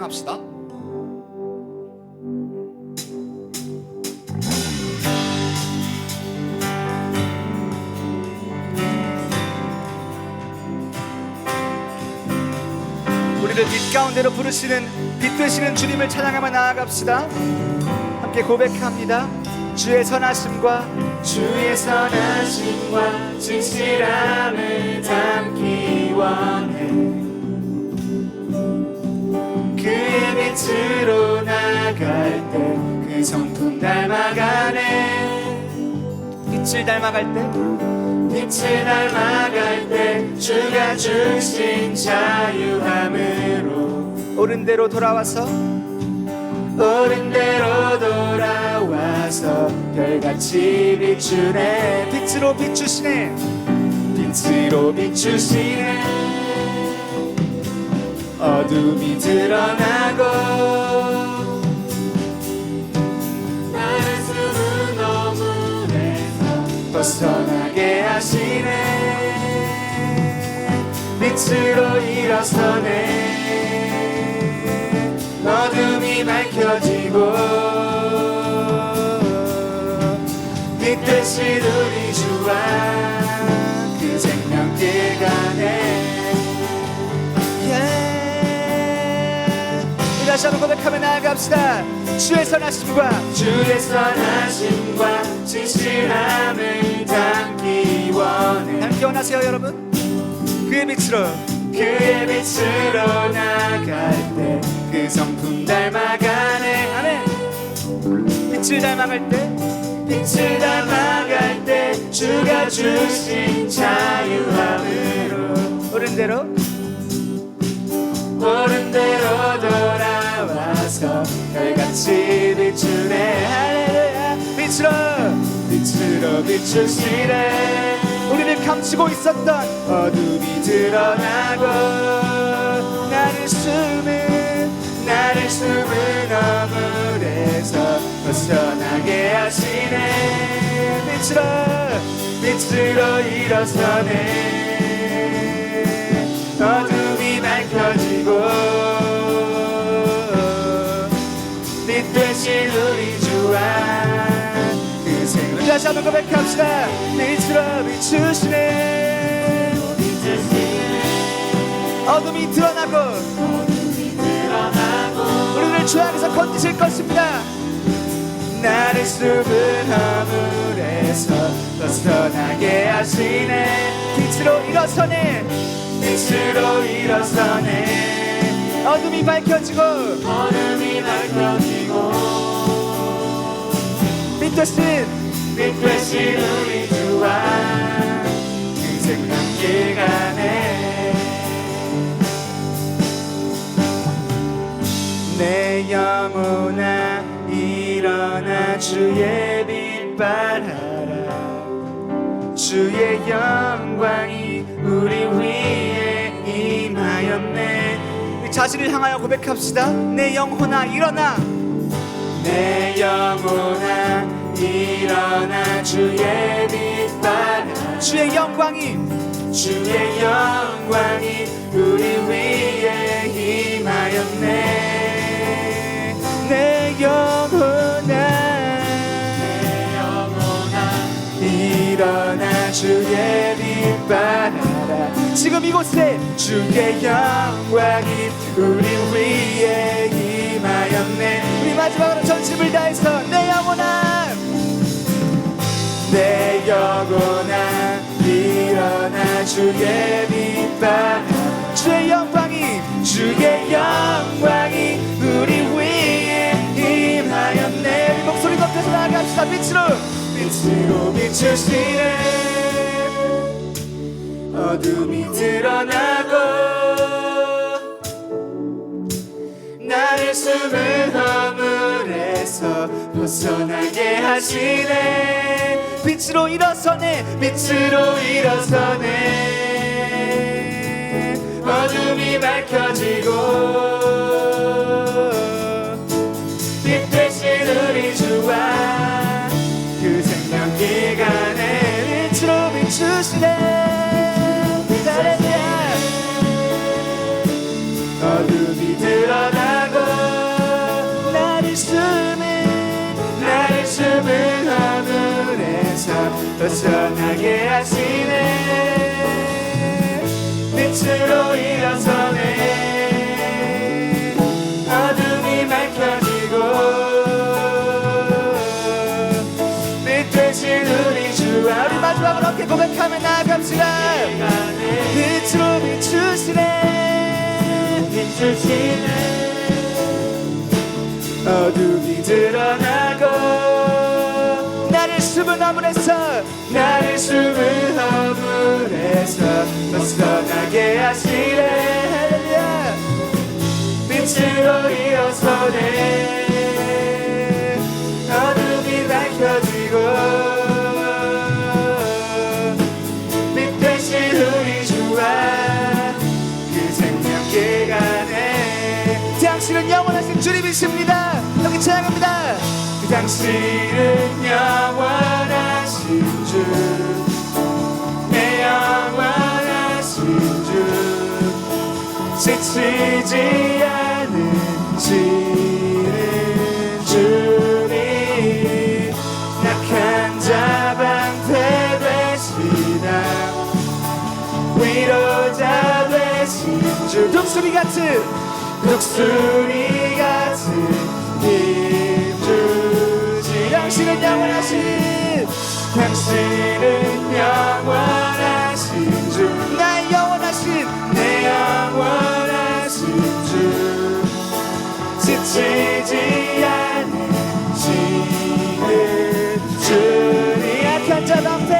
합시다. 우리를 빛 가운데로 부르시는 빛 되시는 주님을 찬양하며 나아갑시다. 함께 고백합니다. 주의 선하심과 주의 선하심과 진실함을 담기 원해 빛으로 나갈 때 그 성품 닮아가네. 빛을 닮아갈 때? 빛을 닮아갈 때 주가 주신 자유함으로 옳은 대로 돌아와서 옳은 대로 돌아와서 별같이 비추네. 빛으로 비추시네. 빛으로 비추시네 어둠이 드러나고 나를 숨은 어둠에서 벗어나게 하시네. 빛으로 일어서네. 어둠이 밝혀지고 빛 대신 우리 주와 다시 한번 고백하며 나아갑시다. 주의 선하심과 주의 선하심과 진실함을 담기 원해. 함께 원하세요 여러분? 그의 빛으로 그의 빛으로 나갈 때 그 성품 닮아가네. 아멘. 빛을 닮아갈 때? 빛을 닮아갈 때 주가 주신 자유함으로 옳은 대로? 옳은 대로 돌아 와서 별같이 비추네. 할렐루야. 빛으로 빛으로 비추시네. 우리를 감추고 있었던 어둠이 드러나고 나를 숨은 나를 숨은 어물에서 벗어나게 하시네. 빛으로 빛으로 일어서네 빛 대신 우리 주와 그 우리 다시 한번 고백합시다. 빛으로 비추시네. 어둠이 드러나고 우리를 죄악에서 건지실 것입니다. 나를 숨은 허물에서 벗어나게 하시네. 빛으로 일어서네. 빛으로 일어서네 어둠이 밝혀지고 어둠이 밝혀지고 빛 대신 빛 되신 우리 주와 그 생명길 가네 내 영혼아 일어나 주의 빛 발하라. 주의 영 자신을 향하여 고백합시다. 내 영혼아 일어나. 내 영혼아 일어나. 주의 빛 발하라 주의 영광이. 주의 영광이 우리 위에 임하였네. 내 영혼아. 내 영혼아 일어나. 주의 빛 발하라 지금 이곳에 주의 영광이 우리 위에 임하였네. 우리 마지막으로 전심을 다해서 내 영혼아 내 영혼아 일어나 주의 빛 발하라 주의 영광이 주의 영광이 우리 위에 임하였네. 우리 목소리 높여서 나아갑시다. 빛으로 빛으로 비추시네 어둠이 드러나고 나를 숨은 허물에서 벗어나게 하시네. 빛으로 일어서네 빛으로 일어서네. 어둠이 밝혀지고 빛 대신 우리 주와 그 가네 빛으로 비추시네 벗어나게 하시네. 빛으로 일어서네. 어둠이 밝혀지고 빛 대신 우리 주 우리 마지막으로 함께 고백하며 나아갑시다 빛으로 비추시네 비추시네 어둠이 드러나고 나를 숨은 화물에서 나를 숨은 허물에서 벗어나게 하시네. 할렐루야 빛으로 일어서네. 어둠이 밝혀지고 빛 대신 우리 주와 그 생명길 안에 당신은 영원 하신 주님이십니다. 여기 찬양합니다. 당신은 영원하신 주, 내 영원하신 주, 지치지 않으시는 주님, 약한 자 방패 되시나, 위로자 되신 주, 독수리 같은 독수리 힘 주지 당신은 영원하신 당신은 영원하신 주 나의 영원하신 내 영원하신 주. 지치지 않으시는 주님. 약한 자 방패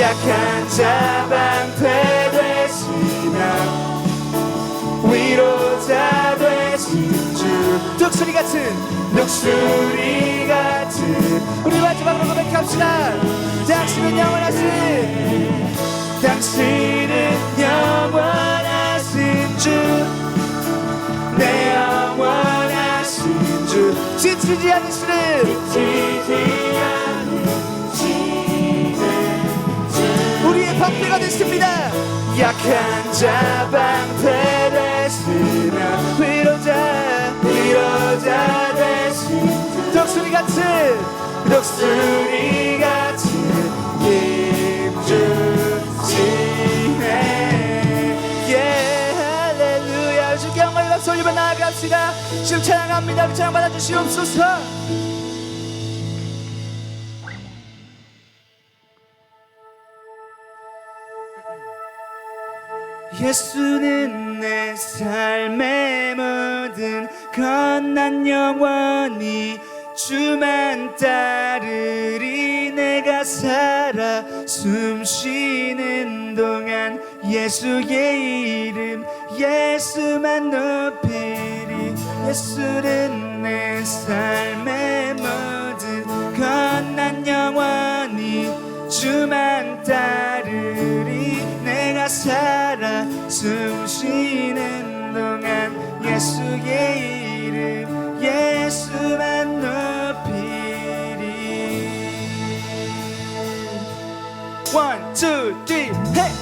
약한 자 방패 독수리 같은 독수리 같은. 우리 마지막으로 고백합시다. 당신은 영원하신 당신은 영원하신 주. 내 영원하신 주. 지치지 않으시는 지지 않으시는 주 우리의 방패가 되십니다. 약한 자 방패 독수리 같은. 독수리 같은 힘주시네 예 할렐루야. 주께 영광을 박수 올리며 나아갑시다. 지금 찬양합니다. 우리 찬양 받아주시옵소서 예수는 내 삶의 모든 건난 영원히 주만 따르리 내가 살아 숨 쉬는 동안 예수의 이름 예수만 높이리 예수는 내 삶의 모든 건난 영원히 주만 따르리 내가 살아 숨 쉬는 동안 예수의 이름 예수만 높이리. 원, 투, 쓰리, 헤!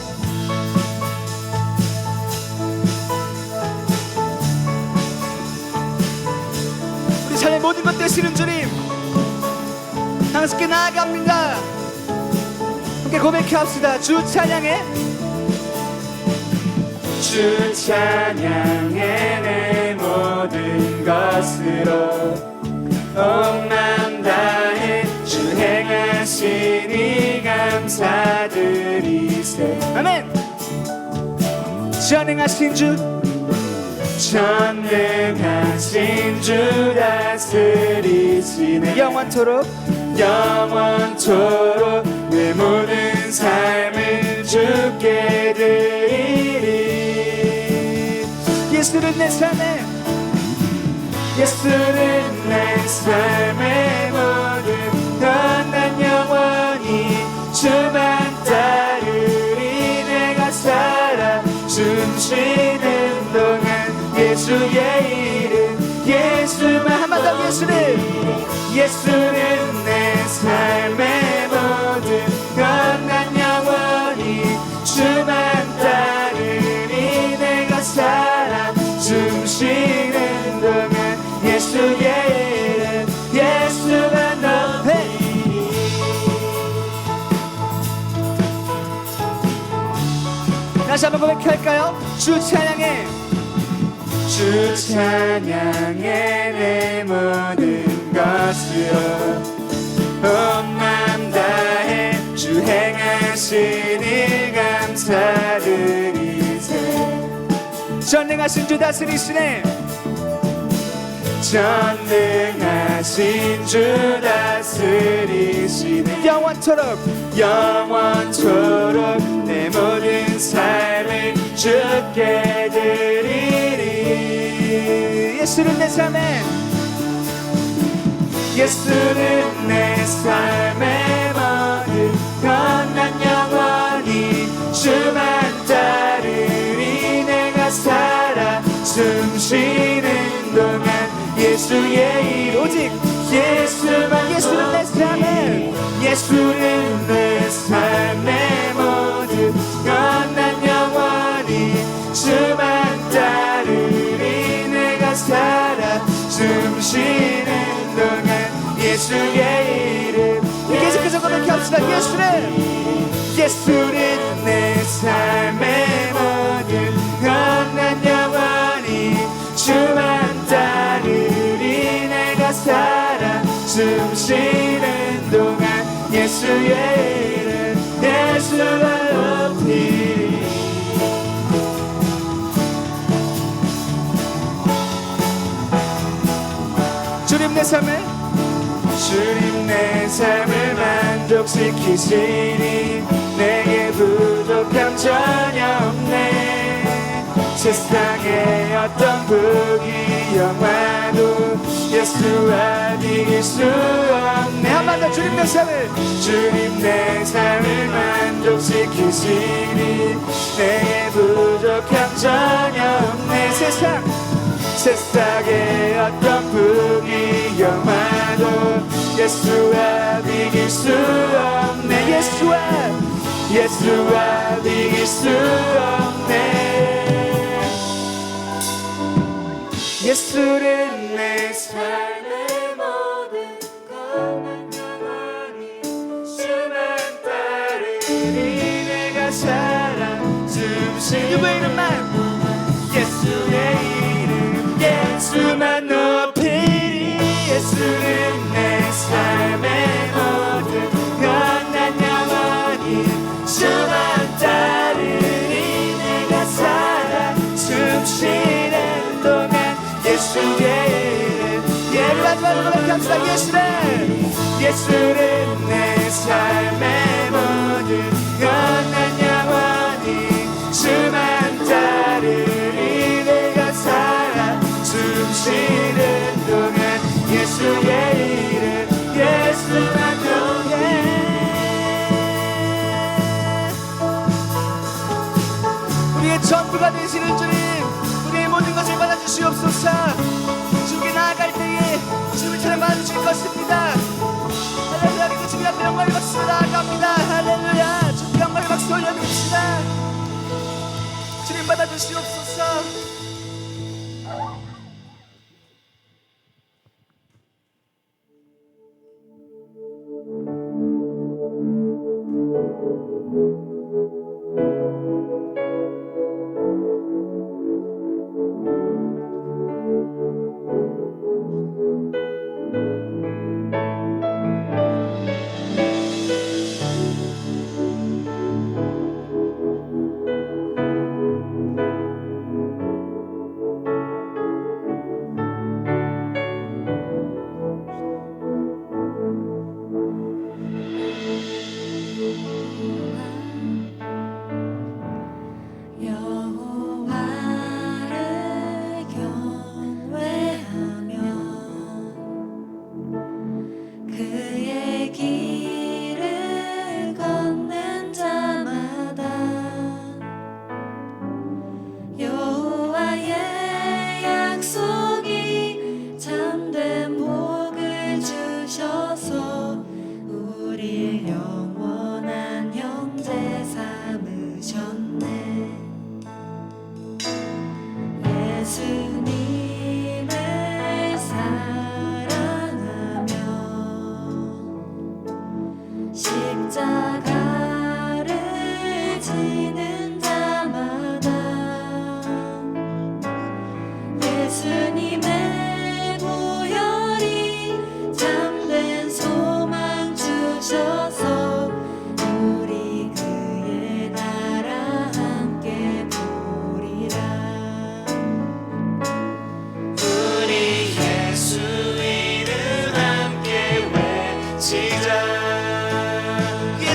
우리 삶의 모든 것 되시는 주님 함께 나아갑니다. 함께 고백합시다. 주 찬양해 주 찬양해 내 모든 것으로 온맘 다해 주 행하시니 감사드리세. 아멘. 전행하신 주. 전능하신 주 다스리시네. 영원토록. 영원토록 예수는 내 삶에 예수는 내 삶의 모든 건난 영원히 주만 따르리 내가 살아 숨쉬는 동안 예수의 이름 예수만 한번 더 예수는 예수는 내 삶의 예수의 예수만 높이리 네. 다시 한번 고백할까요? 주 찬양해 주 찬양해 내 모든 것이요 온맘 다해. 주 행하시니 감사드리세. 전능하신 주 다스리시네. 전능하신 주 다스리시네. 영원토록 영원토록 내 모든 삶을 주께 드리리. 예수는 내 삶에. 예수는 내 삶의 예수는 내 삶의 모든 건난 영원히 주만 따르리 내가 살아 숨 쉬는 동안 예수의 이름 계속해서 고백합시다. 예수는 예수는 내 삶의 모든 건난 영원히 주만 따르리 내가 살아 숨 쉬는 예수의 이름 예수만 높이리 주님 내 삶에 주님 내 삶을 만족시키시니 내게 부족함 전혀 없네. 세상에 어떤 부귀 영화도 예수와 비길 수 없네 더 주님 내 삶을. 주님 내 삶을 만족시키시니 내게 부족함 전혀 없네. 세상. 세상에 어떤 부귀 영화도 예수와 비길 수 없네. 예수와. 예수와 비길 수 없네. 예수는 내 삶 마지막으로 고백합시다 예수는 예수는 내 삶의 모든 건난 영원히 주만 따르리 내가 살아 숨 쉬는 동안 예수의 이름 예수만 통해 우리의 전부가 되시는 주님 우리의 모든 것을 받아주시옵소서 찬양 받아주실 것입니다. 할렐루야 그리고 주님 앞에 영광을 박수 나아갑니다. 할렐루야 주께 영광을 박수 올려드립시다. 주님 받아주시옵소서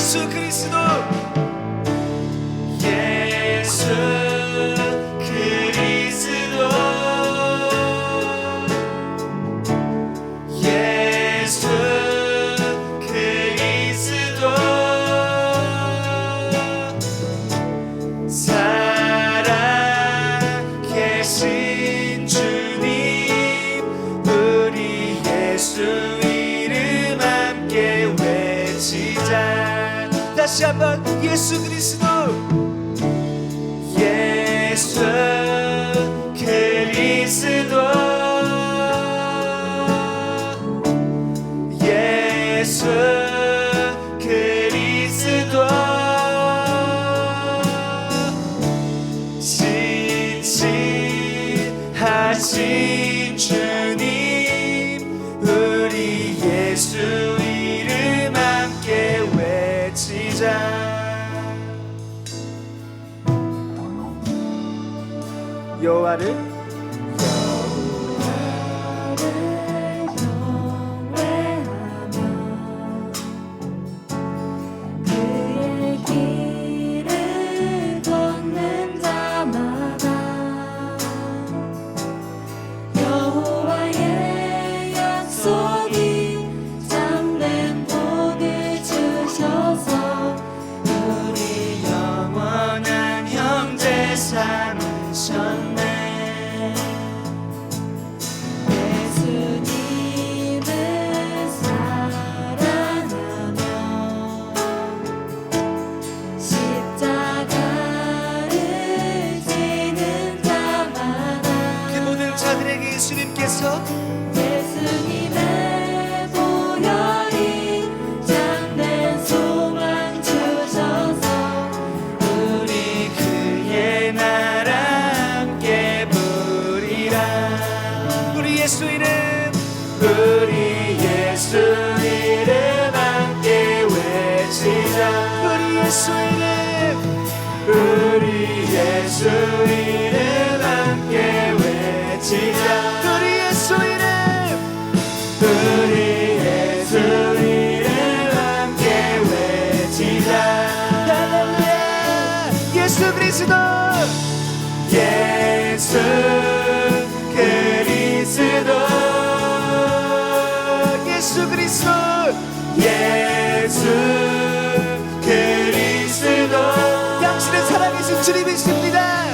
Jesus Cristo. 인사를 예수 그리스도 예수 그리스도. 당신의 사랑이신 주님이십니다.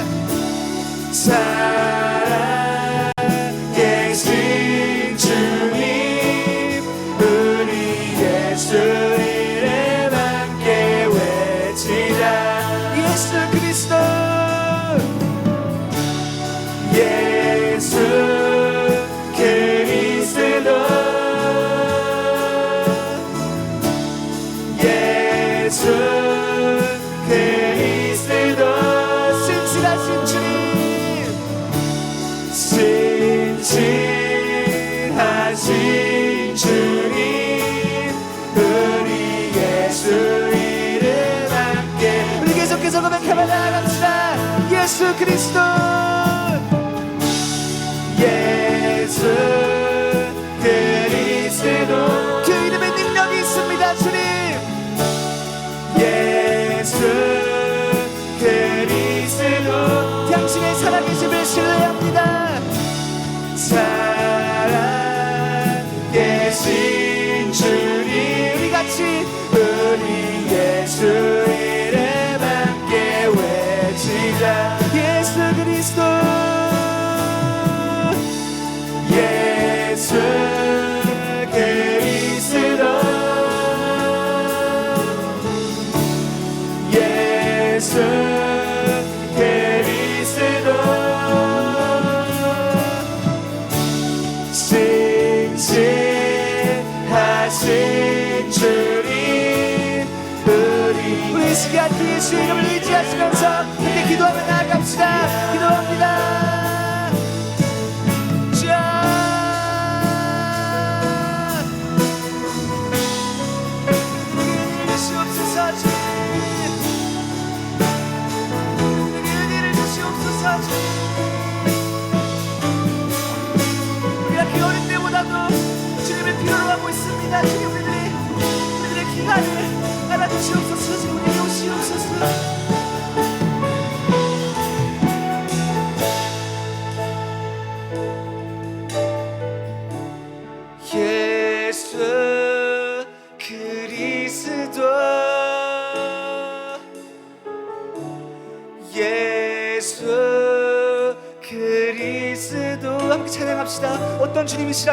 앞에 나갑시다. 예수 그리스도. 예수 그리스도. 그 이름에 능력이 있습니다 주님. 예수 그리스도. 당신의 사랑의 집을 신뢰합니다.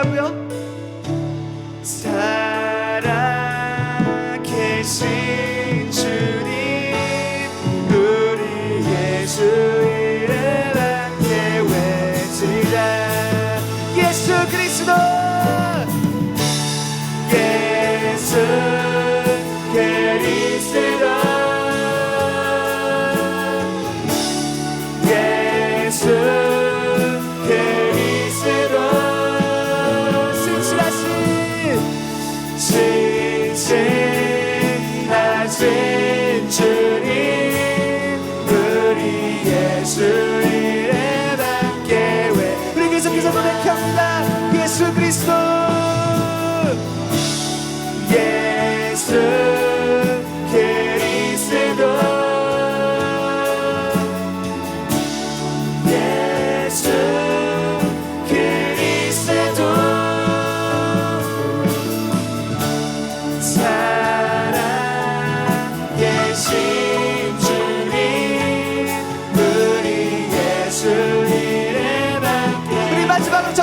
Gabriel?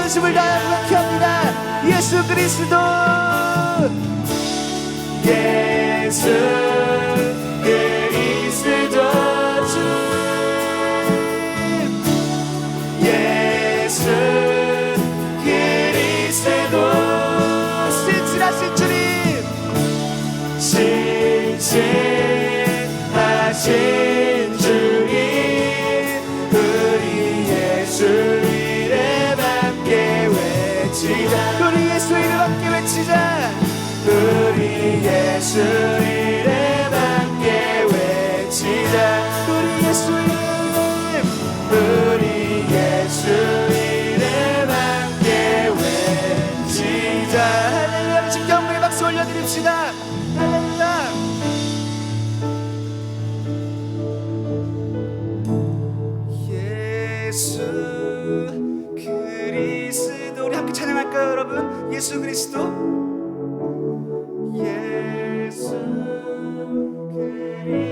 전심을 다하여 고백합니다. 예수 그리스도 신실하신 주님 우리 예수 이름 함께 외치자. 우리 예수 이름 함께 외치자. 우리 예수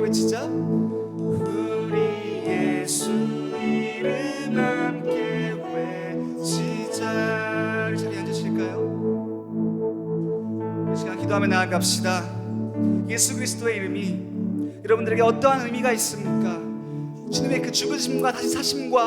함께 외치자 우리 예수 이름 함께 외치자 자리에 앉으실까요? 이 시간 기도하며 나아갑시다. 예수 그리스도의 이름이 여러분들에게 어떠한 의미가 있습니까? 주님의 그 죽으심과 다시 사심과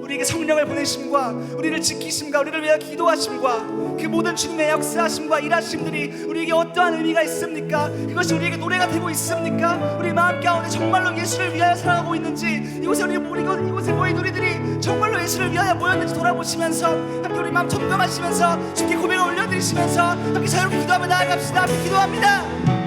우리에게 성령을 보내심과 우리를 지키심과 우리를 위하여 기도하심과 그 모든 주님의 역사하심과 일하심들이 우리에게 어떠한 의미가 있습니까? 그것이 우리에게 노래가 되고 있습니까? 우리 마음 가운데 정말로 예수를 위하여 살아가고 있는지 이곳에 우리 우리 이곳에 모인 우리들이 정말로 예수를 위하여 모였는지 돌아보시면서 함께 우리 마음 점검하시면서 주께 고백을 올려드리시면서 함께 자유롭게 기도하며 나아갑시다. 함께 기도합니다.